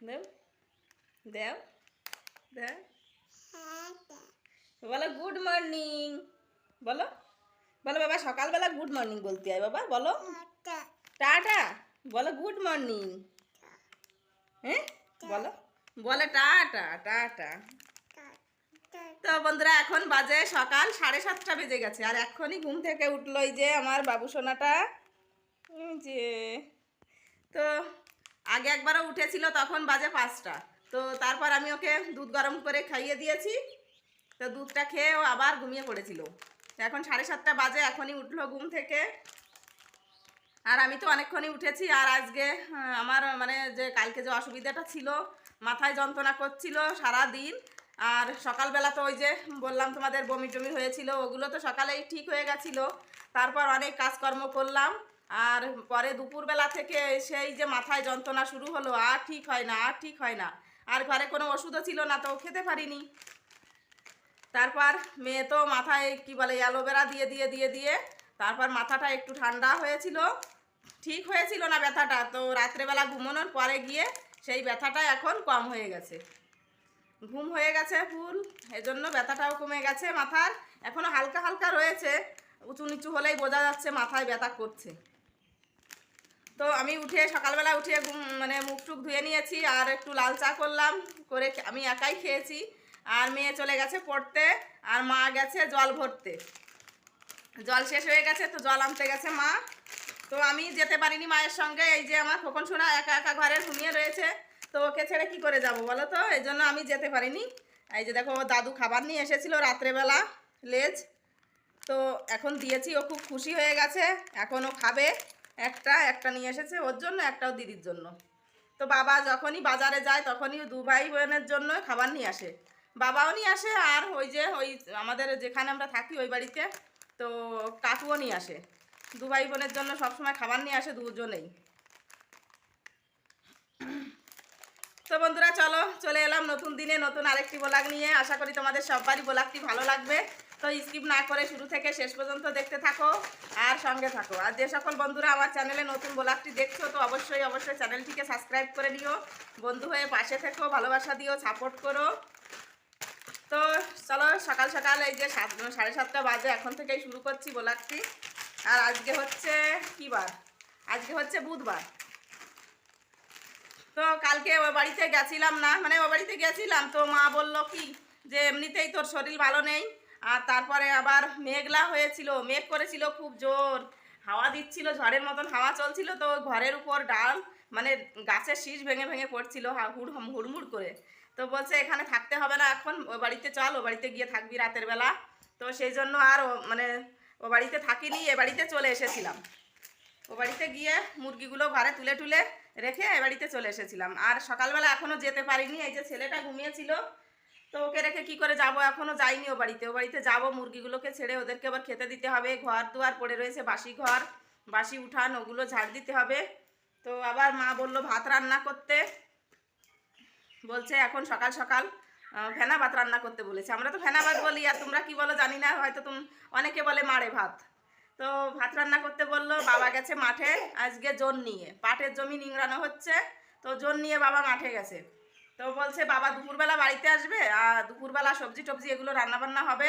দেও। দেও। দেও। বলো গুড মর্নিং বলো। বলো বাবা, সকালবেলা গুড মর্নিং বলতে হয় বাবা, বলো। টাটা। বলো গুড মর্নিং হ্যাঁ? বলো। বলে, টাটা টাটা। তো বন্ধুরা, এখন বাজে সকাল সাড়ে সাতটা বেজে গেছে, আর এখনই ঘুম থেকে উঠল যে আমার বাবু সোনাটা। যে। তো আগে একবারও উঠেছিল, তখন বাজে পাঁচটা। তো তারপর আমি ওকে দুধ গরম করে খাইয়ে দিয়েছি। তো দুধটা খেয়ে ও আবার ঘুমিয়ে পড়েছিল। এখন সাড়ে সাতটা বাজে, এখনই উঠল ঘুম থেকে। আর আমি তো অনেকক্ষণই উঠেছি, আর আজকে আমার মানে যে কালকে যে অসুবিধাটা ছিল, মাথায় যন্ত্রণা করছিল সারা দিন আর সকালবেলা তো ওই যে বললাম তোমাদের বমি টমি হয়েছিল, ওগুলো তো সকালেই ঠিক হয়ে গেছিল। তারপর অনেক কাজকর্ম করলাম। আর পরে দুপুরবেলা থেকে সেই যে মাথায় যন্ত্রণা শুরু হলো, আর ঠিক হয় না, আর ঠিক হয় না। আর ঘরে কোনো ওষুধও ছিল না, তো খেতে পারিনি। তারপর মেয়ে তো মাথায়, কি বলে, অ্যালোভেরা দিয়ে দিয়ে দিয়ে দিয়ে, তারপর মাথাটা একটু ঠান্ডা হয়েছিল। ঠিক হয়েছিল না ব্যথাটা, তো রাত্রেবেলা ঘুমানোর পরে গিয়ে সেই ব্যথাটা এখন কম হয়ে গেছে। ঘুম হয়ে গেছে ফুল, এজন্য ব্যথাটাও কমে গেছে মাথার। এখনও হালকা হালকা রয়েছে, উঁচু নিচু হলেই বোঝা যাচ্ছে মাথায় ব্যথা করছে। তো আমি উঠে সকালবেলা উঠে মানে মুখ টুক ধুয়ে নিয়েছি আর একটু লাল চা করলাম, করে আমি একাই খেয়েছি। আর মেয়ে চলে গেছে পড়তে, আর মা গেছে জল ভরতে। জল শেষ হয়ে গেছে, তো জল আনতে গেছে মা। তো আমি যেতে পারিনি মায়ের সঙ্গে, এই যে আমার খোকন সোনা একা একা ঘরে ঘুমিয়ে রয়েছে, তো ওকে ছেড়ে কি করে যাব বলো তো? এই জন্য আমি যেতে পারিনি। এই যে দেখো, দাদু খাবার নিয়ে এসেছিল রাত্রেবেলা, লেজ। তো এখন দিয়েছি, ও খুব খুশি হয়ে গেছে, এখন ও খাবে। একটা একটা নিয়ে এসেছে ওর জন্য, একটাও দিদির জন্য। তো বাবা যখনই বাজারে যায়, তখনই দু ভাই বোনের জন্য খাবার নিয়ে আসে। বাবাও নিয়ে আসে, আর ওই যে, ওই আমাদের যেখানে আমরা থাকি, ওই বাড়িতে, তো কাকুও নিয়ে আসে। দু ভাই বোনের জন্য সবসময় খাবার নিয়ে আসে দুজনেই। তো বন্ধুরা, চলো, চলে এলাম নতুন দিনে, নতুন আরেকটি ব্লগ নিয়ে। আশা করি তোমাদের সবারই ব্লগটি ভালো লাগবে। তো স্কিপ না করে শুরু থেকে শেষ পর্যন্ত দেখতে থাকো আর সঙ্গে থাকো। আর যে সকল বন্ধুরা আমার চ্যানেলে নতুন ব্লগটি দেখছ, তো অবশ্যই অবশ্যই চ্যানেলটিকে সাবস্ক্রাইব করে নিও। বন্ধু হয়ে পাশে থেকো, ভালোবাসা দিও সাপোর্ট করো। তো চলো, সকাল সকাল এই যে সাত, সাড়ে সাতটা বাজে, এখন থেকেই শুরু করছি ব্লগটি। আর আজকে হচ্ছে কী বার? আজকে হচ্ছে বুধবার। তো কালকে ও বাড়িতে গেছিলাম না মানে ও বাড়িতে গেছিলাম, তো মা বলল কি যে, এমনিতেই তোর শরীর ভালো নেই। আর তারপরে আবার মেঘলা হয়েছিল, মেঘ করেছিল খুব জোর। হাওয়া দিচ্ছিল, ঝড়ের মতন হাওয়া চলছিল, তো ঘরের উপর ডাল মানে গাছের শীষ ভেঙে ভেঙে পড়ছিল হুড় হুড়মুড় করে। তো বলছে, এখানে থাকতে হবে না এখন, ও বাড়িতে চল, ও বাড়িতে গিয়ে থাকবি রাতের বেলা। তো সেই জন্য আর মানে ও বাড়িতে থাকিনি, এ বাড়িতে চলে এসেছিলাম। ও বাড়িতে গিয়ে মুরগিগুলো ঘরে তুলে তুলে রেখে এ বাড়িতে চলে এসেছিলাম। আর সকালবেলা এখনও যেতে পারিনি, এই যে ছেলেটা ঘুমিয়েছিল তো ওকে রেখে কি করে যাব? এখনও যাইনি ও বাড়িতে। ও বাড়িতে যাব, মুরগিগুলোকে ছেড়ে ওদেরকে আবার খেতে দিতে হবে। ঘর দুয়ার পড়ে রয়েছে, বাসি ঘর, বাসি উঠান, ওগুলো ঝাড় দিতে হবে। তো আবার মা বলল ভাত রান্না করতে। বলছে, এখন সকাল সকাল ফেনা ভাত রান্না করতে বলেছে। আমরা তো ফেনা ভাত বলি, আর তোমরা কি বলো জানি না, হয়তো তুমি, অনেকে বলে মারে ভাত। তো ভাত রান্না করতে বলল, বাবা গেছে মাঠে, আজকে জোন নিয়ে। পাটের জমি নিংড়ানো হচ্ছে, তো জোন নিয়ে বাবা মাঠে গেছে। তো বলছে, বাবা দুপুরবেলা বাড়িতে আসবে, আর দুপুরবেলা সবজি টবজি এগুলো রান্না বান্না হবে।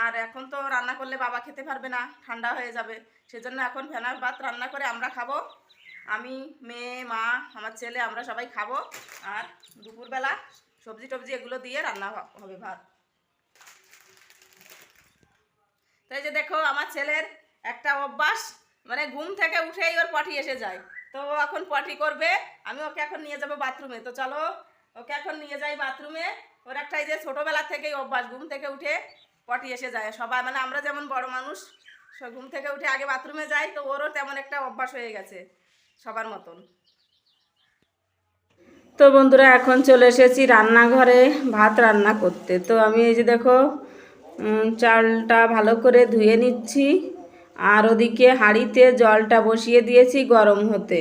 আর এখন তো রান্না করলে বাবা খেতে পারবে না, ঠান্ডা হয়ে যাবে। সেজন্য এখন ফেনার ভাত রান্না করে আমরা খাব। আমি, মেয়ে, মা, আমার ছেলে, আমরা সবাই খাব। আর দুপুরবেলা সবজি টবজি এগুলো দিয়ে রান্না হবে ভাত। তো এই যে দেখো, আমার ছেলের একটা অভ্যাস মানে ঘুম থেকে উঠেই ওর পটি এসে যায়। তো এখন পটি করবে, আমি ওকে এখন নিয়ে যাব বাথরুমে। তো চলো ওকে এখন নিয়ে যাই বাথরুমে। ওর একটা যে ছোটোবেলা থেকেই অভ্যাস, ঘুম থেকে উঠে পটি এসে যায়। সবাই মানে আমরা যেমন বড় মানুষ ঘুম থেকে উঠে আগে বাথরুমে যাই, তো ওরও তেমন একটা অভ্যাস হয়ে গেছে সবার মতন। তো বন্ধুরা, এখন চলে এসেছি রান্নাঘরে ভাত রান্না করতে। তো আমি এই যে দেখো চালটা ভালো করে ধুয়ে নিচ্ছি, আর ওদিকে হাঁড়িতে জলটা বসিয়ে দিয়েছি গরম হতে।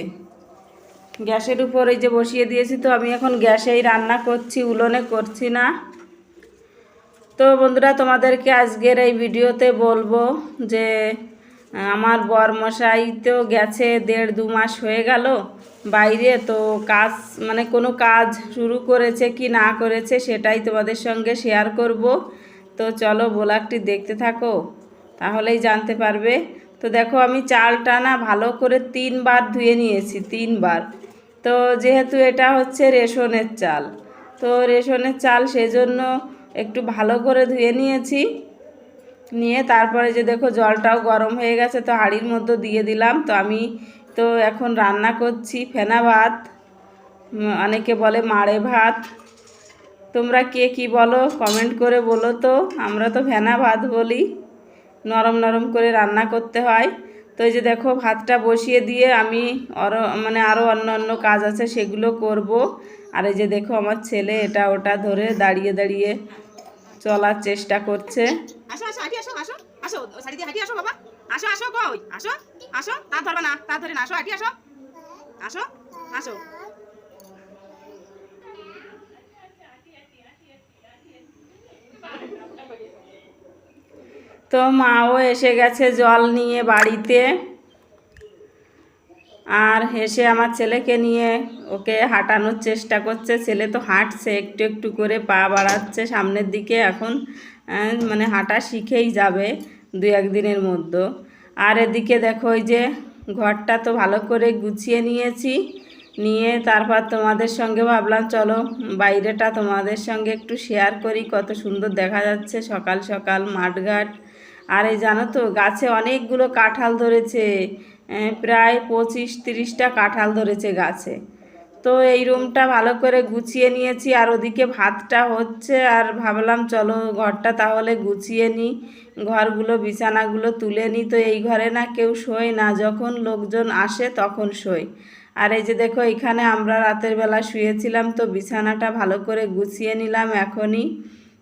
গ্যাসের উপর এই যে বসিয়ে দিয়েছি, তো আমি এখন গ্যাসেই রান্না করছি, উলোনে করছি না। তো বন্ধুরা, তোমাদেরকে আজকের এই ভিডিওতে বলব যে আমার বরমশাই তো গেছে দেড় দু মাস হয়ে গেল বাইরে, তো কাজ মানে কোনো কাজ শুরু করেছে কি না করেছে সেটাই তোমাদের সঙ্গে শেয়ার করব। তো চলো ব্লগটি দেখতে থাকো, তাহলেই জানতে পারবে। তো দেখো, আমি চালটা না ভালো করে তিনবার ধুয়ে নিয়েছি, তিনবার। তো যেহেতু এটা হচ্ছে রেশনের চাল, তো রেশনের চাল সেজন্য একটু ভালো করে ধুয়ে নিয়েছি। নিয়ে তারপরে যে দেখো জলটাও গরম হয়ে গেছে, তো হাঁড়ির মধ্যে দিয়ে দিলাম। তো আমি তো এখন রান্না করছি ফেনা ভাত, অনেকে বলে মাড়ে ভাত। তোমরা কে কি বলো, কমেন্ট করে বলো তো। আমরা তো ফেনা ভাত বলি, নরম নরম করে রান্না করতে হয়। তো এই যে দেখো, ভাতটা বসিয়ে দিয়ে আমি আরও মানে আরও অন্য অন্য কাজ আছে, সেগুলো করব। আর এই যে দেখো, আমার ছেলে এটা ওটা ধরে দাঁড়িয়ে দাঁড়িয়ে চলার চেষ্টা করছে। আসো আসো আসো আসো আসো আসো বাবা। আসো আসো কই আসো আসো তা ধরবে না তা ধরে না, আসো হাঁটি আসো। আসো আসো। তো মাও এসে গেছে জল নিয়ে বাড়িতে। আর এসে আমার ছেলেকে নিয়ে ওকে হাঁটানোর চেষ্টা করছে। ছেলে তো হাঁটছে, একটু একটু করে পা বাড়াচ্ছে সামনের দিকে। এখন মানে হাঁটা শিখেই যাবে দু একদিনের মধ্যে। আর এদিকে দেখো ওই যে ঘরটা তো ভালো করে গুছিয়ে নিয়েছি। নিয়ে তারপর তোমাদের সঙ্গে ভাবলাম, চলো বাইরেটা তোমাদের সঙ্গে একটু শেয়ার করি। কত সুন্দর দেখা যাচ্ছে সকাল সকাল মাঠঘাট। আর এই জানো তো, গাছে অনেকগুলো কাঁঠাল ধরেছে প্রায় পঁচিশ তিরিশটা কাঁঠাল ধরেছে গাছে। তো এই রুমটা ভালো করে গুছিয়ে নিয়েছি, আর ওদিকে ভাতটা হচ্ছে, আর ভাবলাম চলো ঘরটা তাহলে গুছিয়ে নিই, ঘরগুলো, বিছানাগুলো তুলে নিই। তো এই ঘরে না কেউ শোয় না, যখন লোকজন আসে তখন শোয়। আর এই যে দেখো, এখানে আমরা রাতের বেলা শুয়েছিলাম, তো বিছানাটা ভালো করে গুছিয়ে নিলাম এখনই।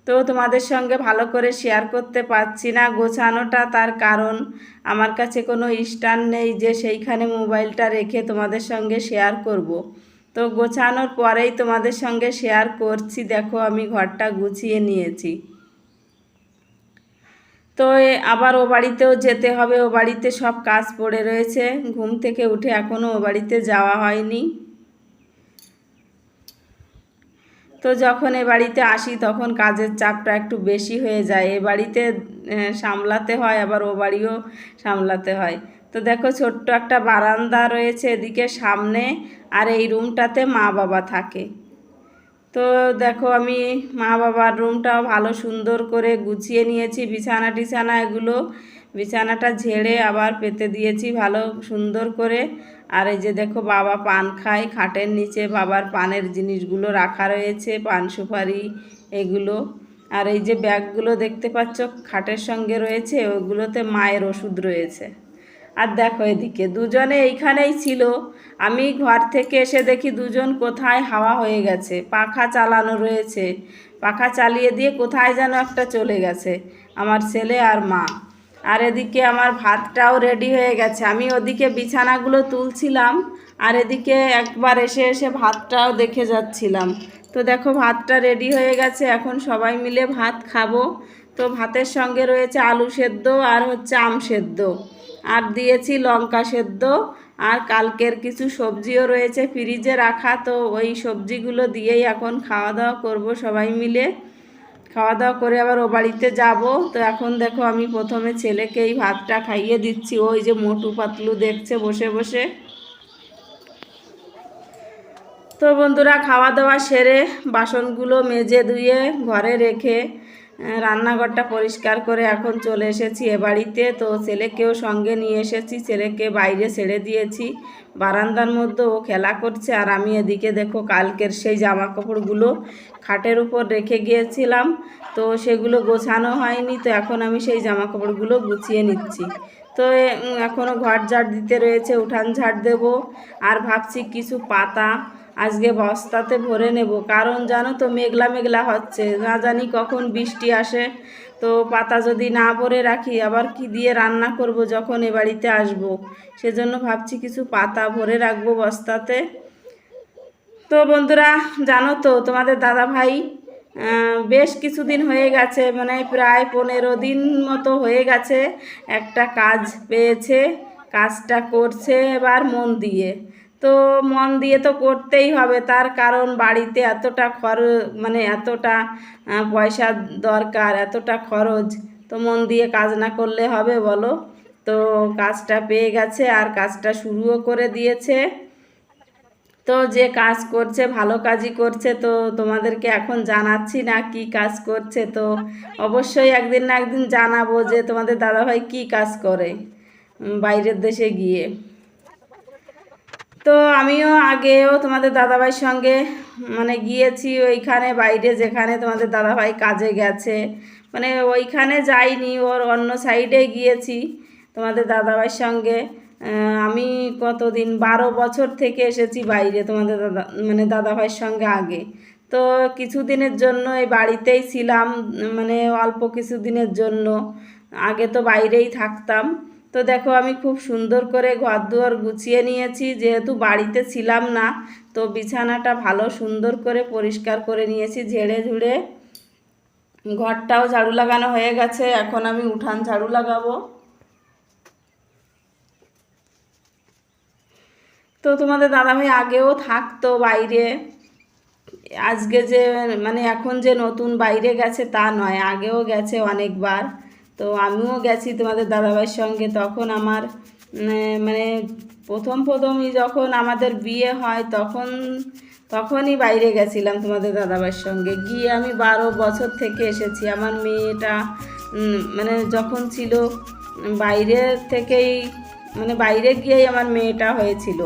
তো তোমাদের সঙ্গে ভালো করে শেয়ার করতে পারছি না। গোছানোটা তার কারণ। আমার কাছে কোনো স্ট্যান্ড নেই যে সেইখানে মোবাইলটা রেখে তোমাদের সঙ্গে শেয়ার করব। তো গোছানোর পরেই তোমাদের সঙ্গে শেয়ার করছি। দেখো আমি ঘরটা গুছিয়ে নিয়েছি। তো আবার ও বাড়িতেও যেতে হবে। ও বাড়িতে সব কাজ পড়ে রয়েছে। ঘুম থেকে উঠে এখনও ও বাড়িতে যাওয়া হয়নি। তো যখন এ বাড়িতে আসি তখন কাজের চাপটা একটু বেশি হয়ে যায়। এ বাড়িতে সামলাতে হয়, আবার ও বাড়িও সামলাতে হয়। তো দেখো ছোট্ট একটা বারান্দা রয়েছে এদিকে সামনে আর এই রুমটাতে মা বাবা থাকে। তো দেখো আমি মা বাবার রুমটাও ভালো সুন্দর করে গুছিয়ে নিয়েছি, বিছানা টিছানা এগুলো। বিছানাটা ঝেড়ে আবার পেতে দিয়েছি ভালো সুন্দর করে। আর এই যে দেখো বাবা পান খায়, খাটের নিচে বাবার পানের জিনিসগুলো রাখা রয়েছে, পান সুপারি এগুলো। আর এই যে ব্যাগগুলো দেখতে পাচ্ছ খাটের সঙ্গে রয়েছে, ওগুলোতে মায়ের ওষুধ রয়েছে। আর দেখো এদিকে, দুজনে এইখানেই ছিল। আমি ঘর থেকে এসে দেখি দুজন কোথায় হাওয়া হয়ে গেছে, পাখা চালানো রয়েছে। পাখা চালিয়ে দিয়ে কোথায় যেন একটা চলে গেছে, আমার ছেলে আর মা। আর এদিকে আমার ভাতটাও রেডি হয়ে গেছে। আমি ওদিকে বিছানাগুলো তুলছিলাম, আর এদিকে একবার এসে এসে ভাতটাও দেখে যাচ্ছিলাম। তো দেখো ভাতটা রেডি হয়ে গেছে, এখন সবাই মিলে ভাত খাব। তো ভাতের সঙ্গে রয়েছে আলু সেদ্ধ আর হচ্ছে আম সেদ্ধ। আর দিয়েছি লঙ্কা সেদ্ধ, আর কালকের কিছু সবজিও রয়েছে ফ্রিজে রাখা, তো ওই সবজিগুলো দিয়েই এখন খাওয়া দাওয়া করব সবাই মিলে। খাওয়া দাওয়া করে আবার ও বাড়িতে যাব। তো এখন দেখো আমি প্রথমে ছেলেকে এই ভাতটা খাইয়ে দিচ্ছি। ওই যে মোটু পাতলু দেখছে বসে বসে। তো বন্ধুরা, খাওয়া দাওয়া সেরে বাসনগুলো মেজে ধুয়ে ঘরে রেখে রান্নাঘরটা পরিষ্কার করে এখন চলে এসেছি এ বাড়িতে। তো ছেলেকেও সঙ্গে নিয়ে এসেছি, ছেলেকে বাইরে ছেড়ে দিয়েছি। বারান্দার মধ্যে ও খেলা করছে আর আমি এদিকে দেখো কালকের সেই জামা কাপড়গুলো খাটের উপর রেখে গিয়েছিলাম। তো সেগুলো গোছানো হয়নি, তো এখন আমি সেই জামা কাপড়গুলো গুছিয়ে নিচ্ছি। তো এখনও ঘর ঝাড় দিতে রয়েছে, উঠান ঝাড় দেবো। আর ভাবছি কিছু পাতা আজকে বস্তাতে ভরে নেব। কারণ জানো তো, মেঘলা মেঘলা হচ্ছে। না জানি কখন বৃষ্টি আসে। তো পাতা যদি না ভরে রাখি, আবার কি দিয়ে রান্না করব যখন এ বাড়িতে আসব? সেজন্য ভাবছি কিছু পাতা ভরে রাখব বস্তাতে। তো বন্ধুরা, জানো তো, তোমাদের দাদা ভাই বেশ কিছুদিন হয়ে গেছে মানে প্রায় পনেরো দিন মতো হয়ে গেছে একটা কাজ পেয়েছে, কাজটা করছে এবার মন দিয়ে। তো মন দিয়ে তো করতেই হবে। তার কারণ বাড়িতে এতটা খরচ মানে এতটা পয়সা দরকার, এতটা খরচ, তো মন দিয়ে কাজ না করলে হবে বলো? তো কাজটা পেয়ে গেছে আর কাজটা শুরুও করে দিয়েছে। তো যে কাজ করছে, ভালো কাজই করছে, তো তোমাদেরকে এখন জানাচ্ছি না কি কাজ করছে। তো অবশ্যই একদিন না একদিন জানাব যে তোমাদের দাদাভাই কি কাজ করে বাইরের দেশে গিয়ে। তো আমিও আগেও তোমাদের দাদাভাইয়ের সঙ্গে মানে গিয়েছি ওইখানে, বাইরে যেখানে তোমাদের দাদাভাই কাজে গেছে। মানে ওইখানে যাইনি, ওর অন্য সাইডে গিয়েছি তোমাদের দাদাভাইয়ের সঙ্গে। আমি কতদিন, বারো বছর থেকে এসেছি বাইরে তোমাদের দাদা মানে দাদাভাইয়ের সঙ্গে আগে। তো কিছুদিনের জন্য এই বাড়িতেই ছিলাম মানে অল্প কিছুদিনের জন্য। আগে তো বাইরেই থাকতাম। তো দেখো আমি খুব সুন্দর করে ঘর দুয়ার গুছিয়ে নিয়েছি, যেহেতু বাড়িতে ছিলাম না, তো বিছানাটা ভালো সুন্দর করে পরিষ্কার করে নিয়েছি, ঝেড়ে ঝুড়ে। ঘরটাও ঝাড়ু লাগানো হয়ে গেছে, এখন আমি উঠান ঝাড়ু লাগাবো। তো তোমাদের দাদাভাই আগেও থাকতো বাইরে, আজকে যে মানে এখন যে নতুন বাইরে গেছে তা নয়, আগেও গেছে অনেকবার। তো আমিও গেছি তোমাদের দাদাভাইয়ের সঙ্গে। তখন আমার মানে প্রথম প্রথমই যখন আমাদের বিয়ে হয়, তখন, তখনই বাইরে গেছিলাম তোমাদের দাদাভাইয়ের সঙ্গে। গিয়ে আমি বারো বছর থেকে এসেছি। আমার মেয়েটা মানে যখন ছিল, বাইরে থেকেই মানে বাইরে গিয়েই আমার মেয়েটা হয়েছিল।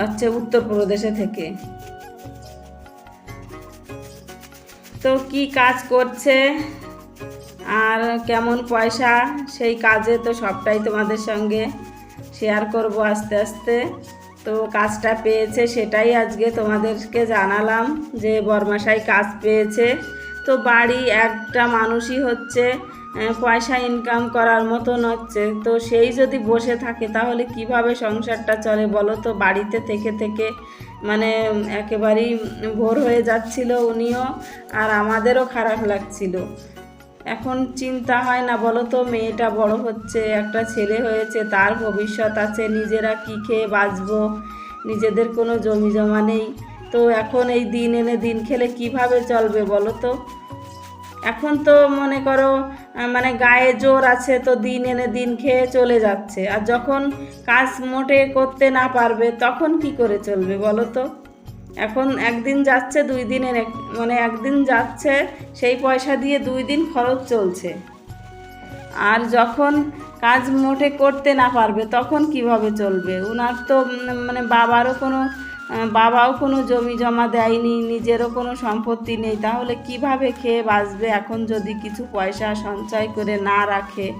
হচ্ছে উত্তরপ্রদেশে থেকে। তো কি কাজ করছে? আর কেমন পয়সা? সেই কাজে তো সবটাই তোমাদের সঙ্গে শেয়ার করব আস্তে আস্তে। তো কাজটা পেয়েছে সেটাই আজকে তোমাদেরকে জানালাম যে বর্মাশাই কাজ পেয়েছে। তো বাড়ি একটা মানুষই হচ্ছে। পয়সা ইনকাম করার মতন হচ্ছে। তো সেই যদি বসে থাকে, তাহলে কীভাবে সংসারটা চলে বলো তো? বাড়িতে থেকে থেকে মানে একেবারেই ভোর হয়ে যাচ্ছিল উনিও, আর আমাদেরও খারাপ লাগছিল। এখন চিন্তা হয় না বলো তো? মেয়েটা বড় হচ্ছে, একটা ছেলে হয়েছে, তার ভবিষ্যৎ আছে, নিজেরা কী খেয়ে বাঁচবো? নিজেদের কোনো জমি জমা নেই। তো এখন এই দিন এনে দিন খেলে কীভাবে চলবে বলো তো? এখন তো মনে করো মানে গায়ে জোর আছে তো দিন এনে দিন খেয়ে চলে যাচ্ছে। আর যখন কাজ মোটে করতে না পারবে, তখন কি করে চলবে বলো তো? এখন একদিন যাচ্ছে, দুই দিনের মানে একদিন যাচ্ছে, সেই পয়সা দিয়ে দুই দিন খরচ চলছে। আর যখন কাজ মোটে করতে না পারবে, তখন কীভাবে চলবে? ওনার তো মানে বাবারও কোনো বাবাও কোনো জমি জমা দেয়নি, নিজেরও কোনো সম্পত্তি নেই, তাহলে কীভাবে খেয়ে বাঁচবে? এখন যদি কিছু পয়সা সঞ্চয় করে না রাখে,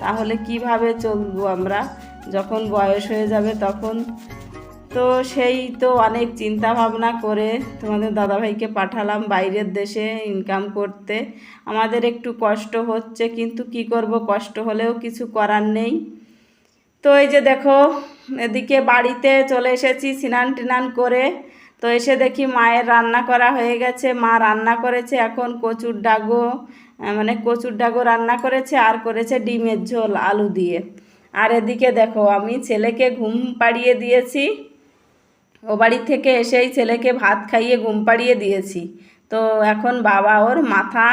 তাহলে কীভাবে চলবো আমরা? যখন বয়স হয়ে যাবে তখন। তো সেই তো অনেক চিন্তা ভাবনা করে তোমাদের দাদাভাইকে পাঠালাম বাইরের দেশে ইনকাম করতে। আমাদের একটু কষ্ট হচ্ছে, কিন্তু কি করব? কষ্ট হলেও কিছু করার নেই। তো এই যে দেখো, এদিকে বাড়িতে চলে এসেছি স্নান টিনান করে। তো এসে দেখি মায়ের রান্না করা হয়ে গেছে। মা রান্না করেছে এখন কচুর ডাগো মানে কচুর ডাগো রান্না করেছে আর করেছে ডিমের ঝোল আলু দিয়ে। আর এদিকে দেখো, আমি ছেলেকে ঘুম পাড়িয়ে দিয়েছি। ও বাড়ি থেকে এসেই ছেলেকে ভাত খাইয়ে ঘুম পাড়িয়ে দিয়েছি। তো এখন বাবা ওর মাথা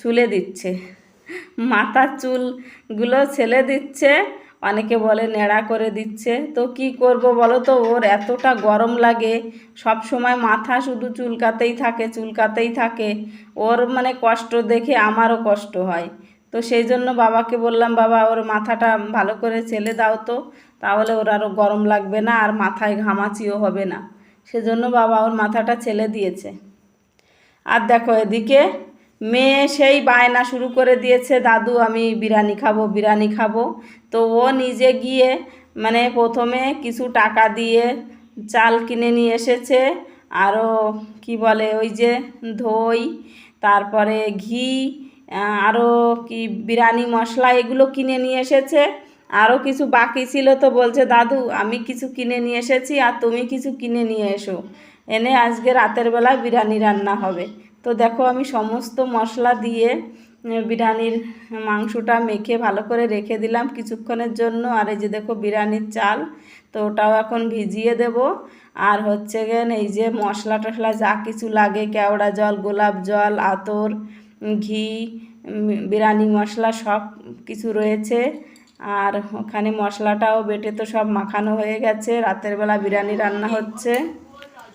চুলে দিচ্ছে। মাথার চুলগুলো ছেলে দিচ্ছে। অনেকে বলে, নেড়া করে দিচ্ছে। তো কি করব বলো তো? ওর এতটা গরম লাগে। সব সময় মাথা শুধু চুলকাতেই থাকে চুলকাতেই থাকে। ওর মানে কষ্ট দেখে আমারও কষ্ট হয়। তো সেই জন্য বাবাকে বললাম, বাবা, ওর মাথাটা ভালো করে ছেলে দাও তো। তাহলে ওর আরও গরম লাগবে না, আর মাথায় ঘামাচিও হবে না। সেজন্য বাবা ওর মাথাটা ছেলে দিয়েছে। আর দেখো এদিকে মেয়ে সেই বায়না শুরু করে দিয়েছে, দাদু, আমি বিরিয়ানি খাব বিরিয়ানি খাব। তো ও নিজে গিয়ে মানে প্রথমে কিছু টাকা দিয়ে চাল কিনে নিয়ে এসেছে। আরও কি বলে, ওই যে দই, তারপরে ঘি আরও কি বিরিয়ানি মশলা, এগুলো কিনে নিয়ে এসেছে। আরও কিছু বাকি ছিল তো বলছে, দাদু, আমি কিছু কিনে নিয়ে এসেছি আর তুমি কিছু কিনে নিয়ে এসো। এনে আজকে রাতের বেলা বিরিয়ানি রান্না হবে। তো দেখো আমি সমস্ত মশলা দিয়ে বিরিয়ানির মাংসটা মেখে ভালো করে রেখে দিলাম কিছুক্ষণের জন্য। আর এই যে দেখো বিরিয়ানির চাল তো ওটাও এখন ভিজিয়ে দেব। আর হচ্ছে গেন এই যে মশলা টশলা যা কিছু লাগে কেওড়া জল গোলাপ জল আতর ঘি বিরিয়ানি মশলা সব কিছু রয়েছে। আর ওখানে মশলাটাও বেটে তো সব মাখানো হয়ে গেছে। রাতের বেলা বিরিয়ানি রান্না হচ্ছে।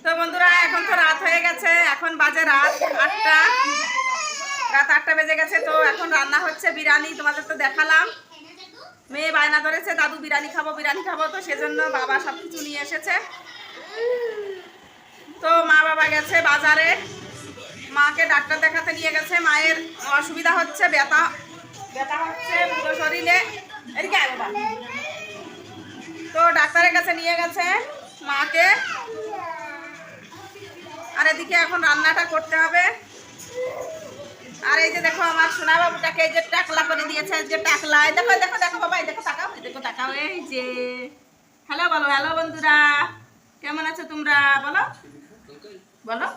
তো বন্ধুরা, এখন তো রাত হয়ে গেছে। এখন বাজে রাত আটটা। রাত আটটা বেজে গেছে, তো এখন রান্না হচ্ছে বিরিয়ানি। তোমাদের তো দেখালাম। মেয়ে বায়না ধরেছে, দাদু বিরিয়ানি খাব বিরিয়ানি খাব, তো সেজন্য বাবা সব কিছু নিয়ে এসেছে। তো মা বাবা গেছে বাজারে। মাকে ডাক্তার দেখাতে নিয়ে গেছে। মায়ের অসুবিধা হচ্ছে, ব্যথা। ব্যথা হচ্ছে পুরো শরীরে। এদিকে তো ডাক্তারের কাছে নিয়ে গেছে মাকে। আর এদিকে এখন রান্নাটা করতে হবে। আর এই যে দেখো আমার সোনা বাবুটাকে এই যে টাকলা করে দিয়েছে যে টাকলা। এই দেখো দেখো দেখো বাবা দেখো এই দেখো, তাকাও। এই যে, হ্যালো, বলো, হ্যালো, বন্ধুরা। কেমন আছো তোমরা? বলো বলো।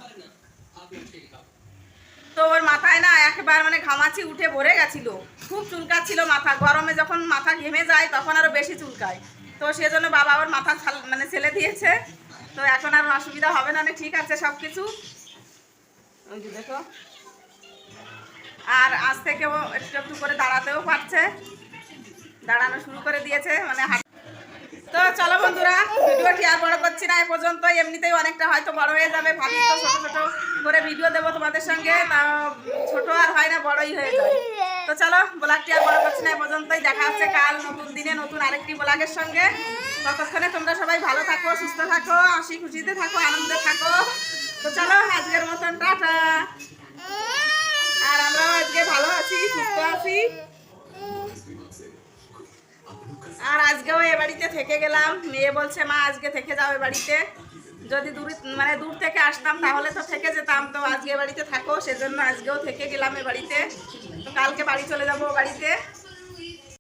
তো ওর মাথায় না একবার মানে ঘামাচি উঠে ভরে গেছিল। খুব চুলকাচ্ছিল মাথা। গরমে যখন মাথা ঘেমে যায়, তখন আরও বেশি চুলকায়। তো সেজন্য বাবা ওর মাথা মানে ছেলে দিয়েছে। তো এখন আর অসুবিধা হবে না ঠিক আছে সব কিছু ওই যে দেখো। আর আজ থেকে একটু একটু করে দাঁড়াতেও পারছে। দাঁড়ানো শুরু করে দিয়েছে মানে তো চলো বন্ধুরা, ভিডিওটি আর বড় করছি না, এ পর্যন্ত এমনিতেই অনেকটা হয়তো বড় হয়ে যাবে, ভাবি তো ছোট ছোট করে ভিডিও দেবো তোমাদের সঙ্গে তা ছোট আর হয় না, বড়ই হয়ে যায়। তো চলো, ব্লগটি আর বড় করছি না, এ পর্যন্তই। দেখা হচ্ছে কাল নতুন দিনে নতুন আরেকটি ব্লগের সঙ্গে। ততক্ষণে তোমরা সবাই ভালো থাকো, সুস্থ থাকো, হাসি খুশিতে থাকো, আনন্দে থাকো। তো চলো, আজকের মতন টাটা। আর আমরাও আজকে ভালো আছি, সুস্থ আছি। আর আজকেও এ বাড়িতে থেকে গেলাম। মেয়ে বলছে, মা, আজকে থেকে যাও এ বাড়িতে। যদি দূর মানে দূর থেকে আসতাম, তাহলে তো থেকে যেতাম। তো আজকে বাড়িতে থাকো, সেজন্য আজকেও থেকে গেলাম এ বাড়িতে। তো কালকে বাড়ি চলে যাব বাড়িতে।